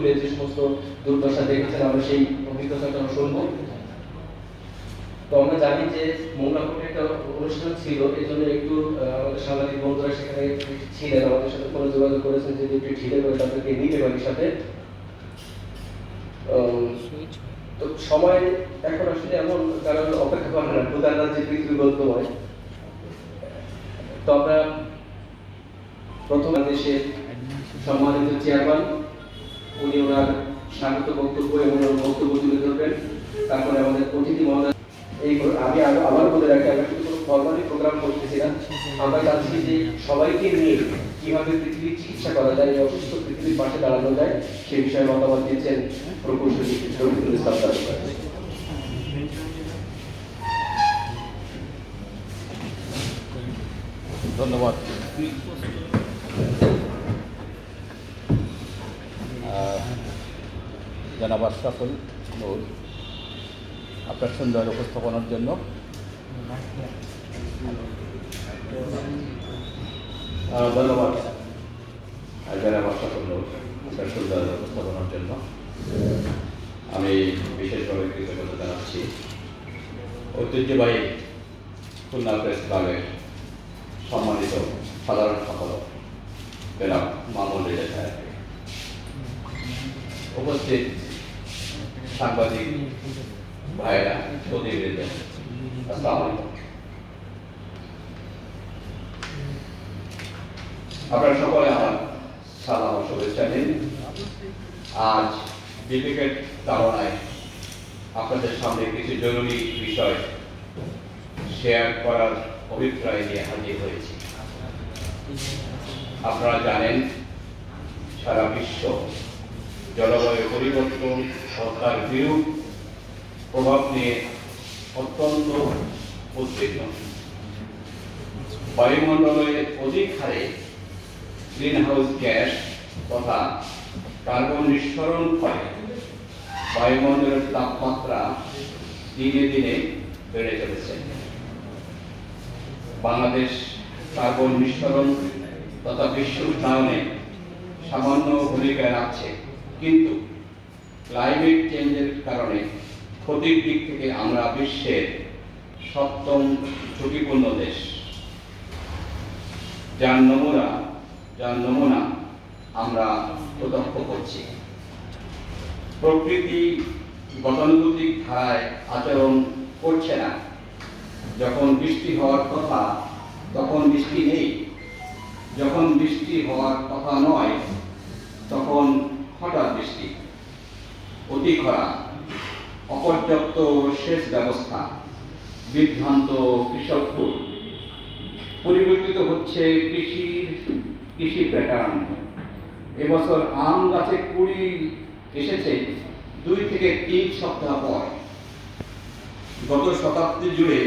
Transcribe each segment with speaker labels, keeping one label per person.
Speaker 1: উপকূলে যে সমস্ত দুর্দশা দেখেছেন, আমরা সেই অভিজ্ঞতাটা শুনব। তো আমরা জানি যে একটা অনুষ্ঠান ছিল, এই জন্য একটু আমাদের সাংবাদিক বন্ধুরা সেখানে ছিলেন, আমাদের সাথে যোগাযোগ করেছেন একটু ঢিলে করে তাদেরকে নিতে পারি সাথে তো সময় এখন আসলে এমন কারণ অপেক্ষা করে না যে পৃথিবী গল্পময় তো আমরা প্রথম দেশের সম্মানিত চেয়ারম্যান উনি ওনার স্বাগত বক্তব্য এবং বক্তব্য তুলে ধরবেন। তারপরে আমাদের অতিথি মহোদয়, এই আমি আরও আবার বলে রাখি কিন্তু কোনো ফর্মালি প্রোগ্রাম করতেছি না। আমরা চাচ্ছি যে সবাইকে নিয়ে কীভাবে পৃথিবীর চিকিৎসা করা যায় অসুস্থ পৃথিবীর পাশে দাঁড়ানো যায়, সে বিষয়ে মতামত দিয়েছেন প্রকৌশলী রফিকুল ইসলাম
Speaker 2: ধন্যবাদ। জনাব আশরাফুল নূর, আপনার সুন্দর উপস্থাপনার জন্য।
Speaker 1: ধন্যবাদ। জনাব আশরাফুল নূর, আপনার সুন্দর উপস্থাপনার জন্য।
Speaker 2: আমি বিশেষভাবে কৃতজ্ঞতা জানাচ্ছি। ঐতিহ্যবাহী খুলনা প্রেস ক্লাবের সম্মানিত সাধারণ জনাব মামুন রেজা সাহেবকে উপস্থিত সাংবাদিক ভাইরা আসসালামু আলাইকুম। আপনারা সকলে আমার সালাম শুভেচ্ছা নিন। আজ বিবেকের তাড়নায় আপনাদের সামনে কিছু জরুরি বিষয় শেয়ার করার অভিপ্রায় নিয়ে হাজির হয়েছি। আপনারা জানেন, সারা বিশ্ব জলবায়ু পরিবর্তন তার বিরূপ প্রভাব নিয়ে অত্যন্ত উদ্বিগ্ন। বায়ুমণ্ডলে অধিক হারে গ্রিনহাউস গ্যাস তথা কার্বন নিঃসরণ ফলে বায়ুমণ্ডলের তাপমাত্রা দিনে দিনে বেড়ে চলেছে। বাংলাদেশ কার্বন নিঃসরণ তথা বিশ্ব উষ্ণায়নে সামান্য ভূমিকা রাখছে। কিন্তু ক্লাইমেট চেঞ্জের কারণে ক্ষতির দিক থেকে আমরা বিশ্বের সপ্তম ঝুঁকিপূর্ণ দেশ। যার নমুনা যার নমুনা আমরা প্রত্যক্ষ করছি। প্রকৃতি গতানুগতিক ধারায় আচরণ করছে না। যখন বৃষ্টি হওয়ার কথা, তখন বৃষ্টি নেই। যখন বৃষ্টি হওয়ার কথা নয়, তখন হঠাৎ বৃষ্টি, অতি খরা, অপর্যাপ্ত সেচ ব্যবস্থা, বিভ্রান্ত কৃষককুল পরিবর্তিত হচ্ছে কৃষির, কৃষি প্যাটার্ন এবছর আম গাছে কুড়ি এসেছে দুই থেকে তিন সপ্তাহ পর। গত শতাব্দী জুড়ে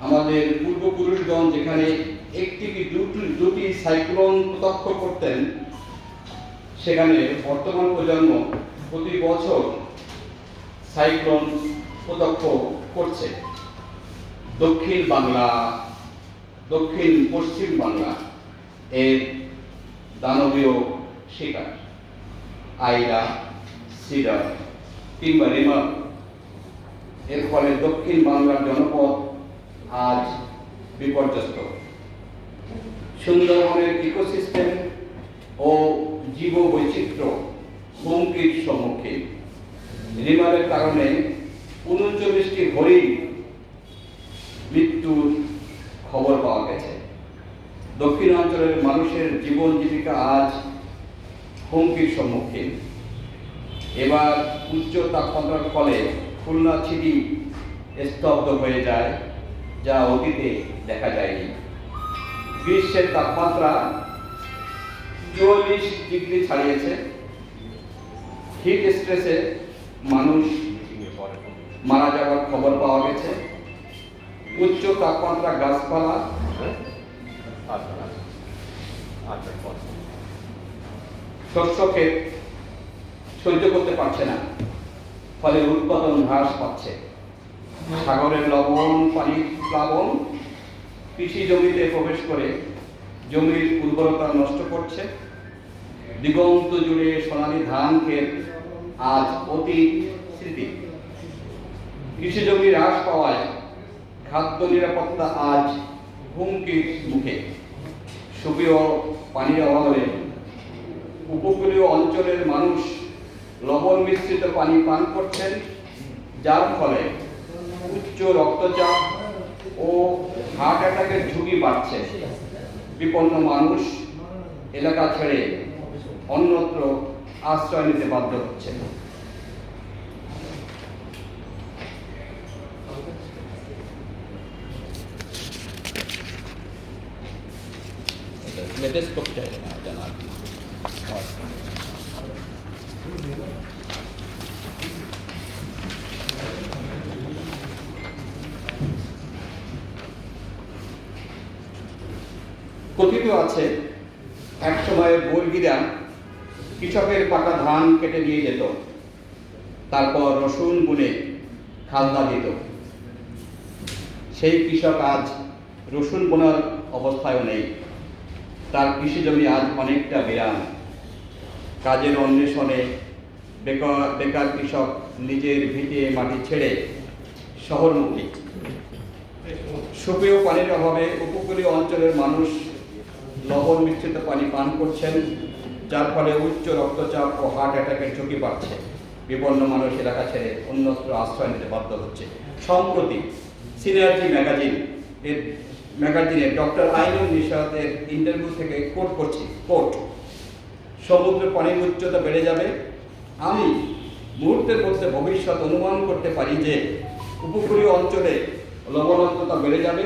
Speaker 2: আমাদের পূর্বপুরুষগণ যেখানে একটি দুটি দুটি সাইক্লোন প্রত্যক্ষ করতেন সেখানে বর্তমান প্রজন্ম প্রতি বছর সাইক্লোন প্রত্যক্ষ করছে। দক্ষিণ বাংলা, দক্ষিণ পশ্চিম বাংলা এর দানবীয় শিকার। আইরা সিডার কিংবা রিমা, এর ফলে দক্ষিণ বাংলার জনপদ আজ বিপর্যস্ত। সুন্দরবনের ইকোসিস্টেম ও জীব বৈচিত্র্য হুমকির সম্মুখীন রিমারের কারণে উনচল্লিশটি হরিণ মৃত্যুর খবর পাওয়া গেছে। দক্ষিণাঞ্চলের মানুষের জীবন জীবিকা আজ হুমকির সম্মুখীন এবার উচ্চ তাপমাত্রার ফলে খুলনা ছিটি স্তব্ধ হয়ে যায়, যা অতীতে দেখা যায়নি। গ্রীষ্মের তাপমাত্রা চুয়াল্লিশ ডিগ্রি ছাড়িয়েছে। হিট স্ট্রেসে মানুষ মারা যাওয়ার খবর পাওয়া গেছে। উচ্চ তাপমাত্রা গাছপালা। শস্যকে সহ্য করতে পারছে না। ফলে উৎপাদন হ্রাস পাচ্ছে। সাগরের লবণ, পানির প্লাবন কৃষি জমিতে প্রবেশ করে জমির উর্বরতা নষ্ট করছে। দিগন্ত জুড়ে সোনালী ধান ক্ষেত আজ অতি স্মৃতি। কৃষি জমি হ্রাস পাওয়ায় খাদ্য নিরাপত্তা আজ হুমকির মুখে। সুপেয় পানির অভাবে উপকূলীয় অঞ্চলের মানুষ লবণ মিশ্রিত পানি পান করছেন, যার ফলে উচ্চ রক্তচাপ ও হার্ট অ্যাটাকের ঝুঁকি বাড়ছে। বিপন্ন মানুষ এলাকা ছেড়ে অন্যত্র আশ্রয় নিতে বাধ্য হচ্ছে।
Speaker 3: লেটেস্ট করতে হবে না জানার
Speaker 2: কথিত আছে। এক সময় বর্গিরা কৃষকের পাকা ধান কেটে নিয়ে যেত। তারপর রসুন বুনে খালদা দিত। সেই কৃষক আজ রসুন বোনার অবস্থায়ও নেই। তার কৃষি জমি আজ অনেকটা বিরান কাজের অন্বেষণে বেকার বেকার কৃষক নিজের ভিটে মাটি ছেড়ে শহরমুখী। সুপেয় পানির অভাবে উপকূলীয় অঞ্চলের মানুষ লবণ মিশ্রিত পানি পান করছেন, যার ফলে উচ্চ রক্তচাপ ও হার্ট অ্যাটাকের ঝুঁকি বাড়ছে। বিপন্ন মানুষ এলাকা ছেড়ে অন্যত্র আশ্রয় নিতে বাধ্য হচ্ছে। সম্প্রতি সিনিয়রজি ম্যাগাজিন এর ম্যাগাজিনে ডক্টর আইনুল নিশাতের ইন্টারভিউ থেকে কোট করছি কোট সমুদ্র পানির উচ্চতা বেড়ে যাবে। আমি মুহূর্তের মধ্যে ভবিষ্যৎ অনুমান করতে পারি যে উপকূলীয় অঞ্চলে লবণাক্ততা বেড়ে যাবে।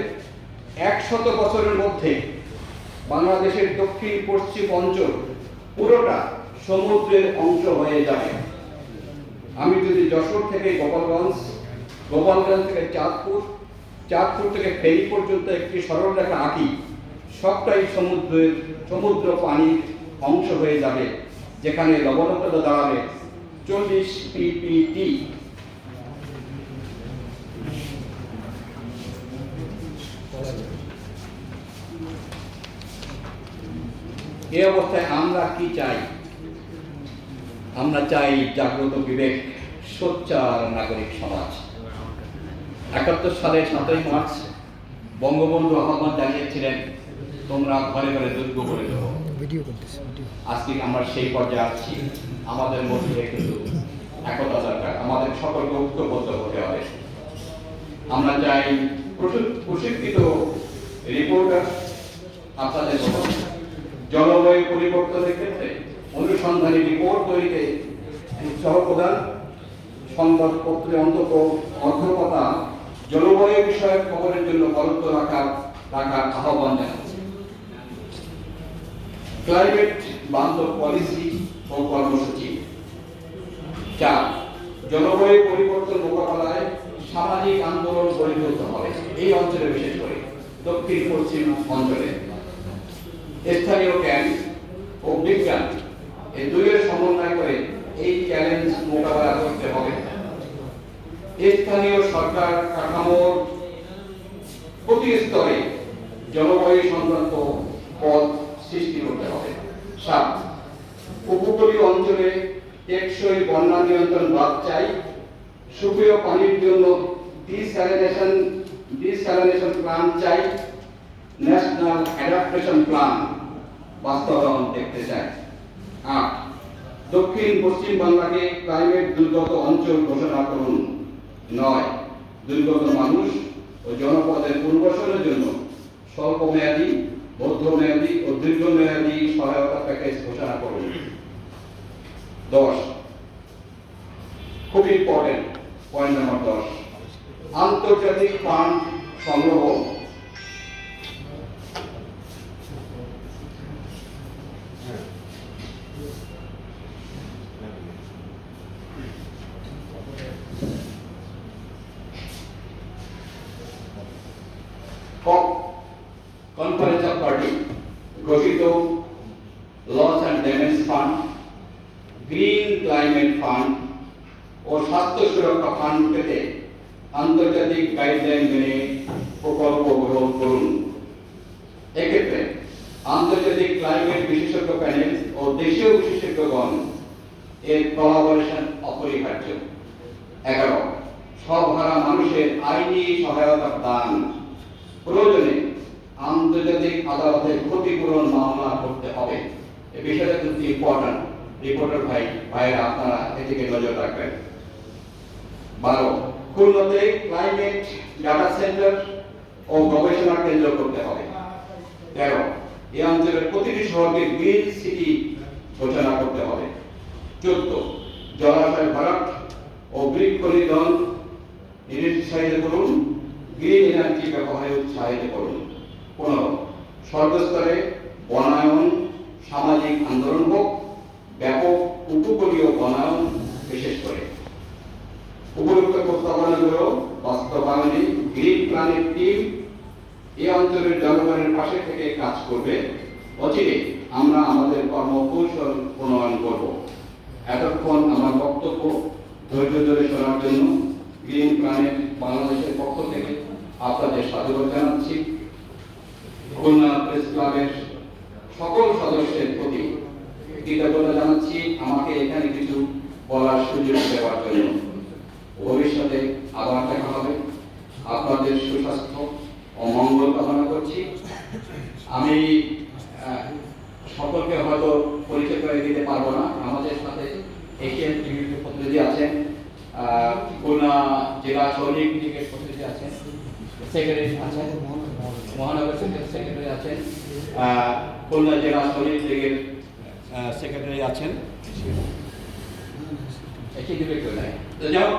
Speaker 2: একশত বছরের মধ্যে বাংলাদেশের দক্ষিণ, পশ্চিম অঞ্চল পুরোটা সমুদ্রের অংশ হয়ে যাবে। আমি যদি যশোর থেকে গোপালগঞ্জ গোপালগঞ্জ থেকে চাঁদপুর চাঁদপুর থেকে ফেরি পর্যন্ত একটি সরল রেখা আঁকি, সবটাই সমুদ্রের, সমুদ্র পানির অংশ হয়ে যাবে, যেখানে লবণাক্ততা দাঁড়াবে। চল্লিশ পিপিটি এই অবস্থায় আমরা কি চাই? আমরা চাই জাগ্রত বিবেক সোচ্চার নাগরিক সমাজ। একাত্তর সালে সাতই মার্চ বঙ্গবন্ধু আহ্বান জানিয়েছিলেন তোমরা ঘরে ঘরে দুর্গ করে দেবো আজকে আমরা সেই পর্যায়ে আছি। আমাদের মধ্যে কিন্তু একতা দরকার। আমাদের সকলকে ঐক্যবদ্ধ হতে হবে। আমরা চাই প্রশি- প্রশিক্ষিত রিপোর্টার আপনাদের জলবায়ু পরিবর্তনের ক্ষেত্রে অনুসন্ধানী রিপোর্ট তৈরিতে উৎসাহ প্রদান সংবাদপত্রে অন্তত অর্ধকতা জলবায়ু বিষয়ক খবরের জন্য বরাদ্দ রাখার রাখার আহ্বান জানাচ্ছি। ক্লাইমেট বান্ধব পলিসি ও কর্মসূচি। চার, জলবায়ু পরিবর্তন মোকাবেলায় সামাজিক আন্দোলন গড়ে তুলতে হবে। এই অঞ্চলে বিশেষ করে দক্ষিণ পশ্চিম অঞ্চলে। স্থানীয় জ্ঞান ও বিজ্ঞান এই দুইয়ের সমন্বয় করে এই চ্যালেঞ্জ মোকাবেলা করতে হবে। স্থানীয় সরকার কাঠামোর প্রতি স্তরে জলবায়ু সংক্রান্ত পদ সৃষ্টি করতে হবে। সাত, উপকূলীয় অঞ্চলে টেকসই বন্যা নিয়ন্ত্রণ বাদ চাই। সুপেয় পানির জন্য ডিস্যালিনেশন ডিস্যালিনেশন প্ল্যান চাই। ন্যাশনাল অ্যাডাপ্টেশন প্ল্যান বাস্তবায়ন দেখতে চাই। আট, দক্ষিণ পশ্চিম বাংলাকে ক্লাইমেট দুর্গত অঞ্চল ঘোষণা করুন। নয়, দুর্গত মানুষ ও জনপদের পুনর্বাসনের জন্য স্বল্প স্বল্পমেয়াদী, মধ্যমেয়াদী ও দীর্ঘমেয়াদী সহায়তা প্যাকেজ ঘোষণা করুন। দশ, খুব ইম্পর্টেন্ট পয়েন্ট নাম্বার দশ। আন্তর্জাতিক ফান্ড সংগ্রহ ঘোষিত loss and damage fund, green climate fund ও স্বাস্থ্য সুরক্ষা ফান্ড পেতে আন্তর্জাতিক গাইডলাইন মেনে প্রকল্প গ্রহণ করুন। এক্ষেত্রে আন্তর্জাতিক ক্লাইমেট বিশেষজ্ঞ প্যানেল ও দেশীয় বিশেষজ্ঞগণ এর কোলাবোরেশন অপরিহার্য। এগারো, সব হারা মানুষের আইনি সহায়তার দান। প্রয়োজনে আন্তর্জাতিক আদালতে ক্ষতিপূরণ মামলা করতে হবে। এই বিষয়টা কিন্তু ইম্পর্টেন্ট রিপোর্টার ভাই, ভাইয়েরা আপনারা এদিকে নজর রাখবেন। বারো, খুলনাতে ক্লাইমেট ডাটা সেন্টার ও গবেষণা কেন্দ্র করতে হবে। তেরো, এই অঞ্চলের প্রতিটি শহরকে গ্রিন সিটি ঘোষণা করতে হবে। চোদ্দ, জলাশয় ভরাট ও বৃক্ষ নিধন নিরুৎসাহিত করুন। গ্রিন এনার্জি ব্যবহারে উৎসাহিত করুন। পনেরো সর্বস্তরে বনায়ন, সামাজিক আন্দোলন হোক, ব্যাপক উপকূলীয় বনায়ন বিশেষ করে। উপযুক্ত প্রস্তাবনাগুলো বাস্তবায়নে গ্রিন প্ল্যানেট টিম এই অঞ্চলের জনগণের পাশে থেকে কাজ করবে। অচিরে আমরা আমাদের কর্মকৌশল প্রণয়ন করব। এতক্ষণ আমার বক্তব্য ধৈর্য ধরে শোনার জন্য গ্রিন প্ল্যানেট বাংলাদেশের পক্ষ থেকে আপনাদের সাধুবাদ জানাচ্ছি। খুলনা প্রেস ক্লাবের সকল সদস্যের প্রতি কৃতজ্ঞতা জানাচ্ছি। আমাকে এখানে কিছু বলার সুযোগ দেওয়ার জন্য। ভবিষ্যতে আবার দেখা হবে। আপনাদের সুস্বাস্থ্য ও মঙ্গল কামনা করছি। আমি সকলকে হয়তো পরিচয় করে দিতে পারব না। আমাদের সাথে এশিয়ান টিভির প্রতিনিধি আছেন খুলনা জেলা সৈনিক লীগের প্রতিনিধি আছেন, সেক্রেটারি আছেন। মহানগর সেক্রেটারি আছেন। খুলনা জেলা সৈনিক লীগের সেক্রেটারি আছেন। একই দিকে কেউ নাই। তো যাও।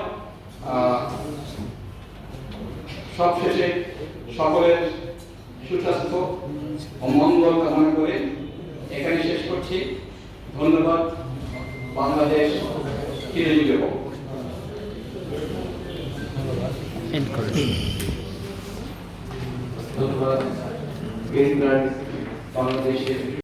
Speaker 2: সবশেষে সকলের সুস্বাস্থ্য ও মঙ্গল কামনা করে এখানে শেষ করছি। ধন্যবাদ। বাংলাদেশ হোক। ধন্যবাদ গ্রিন বাংলাদেশের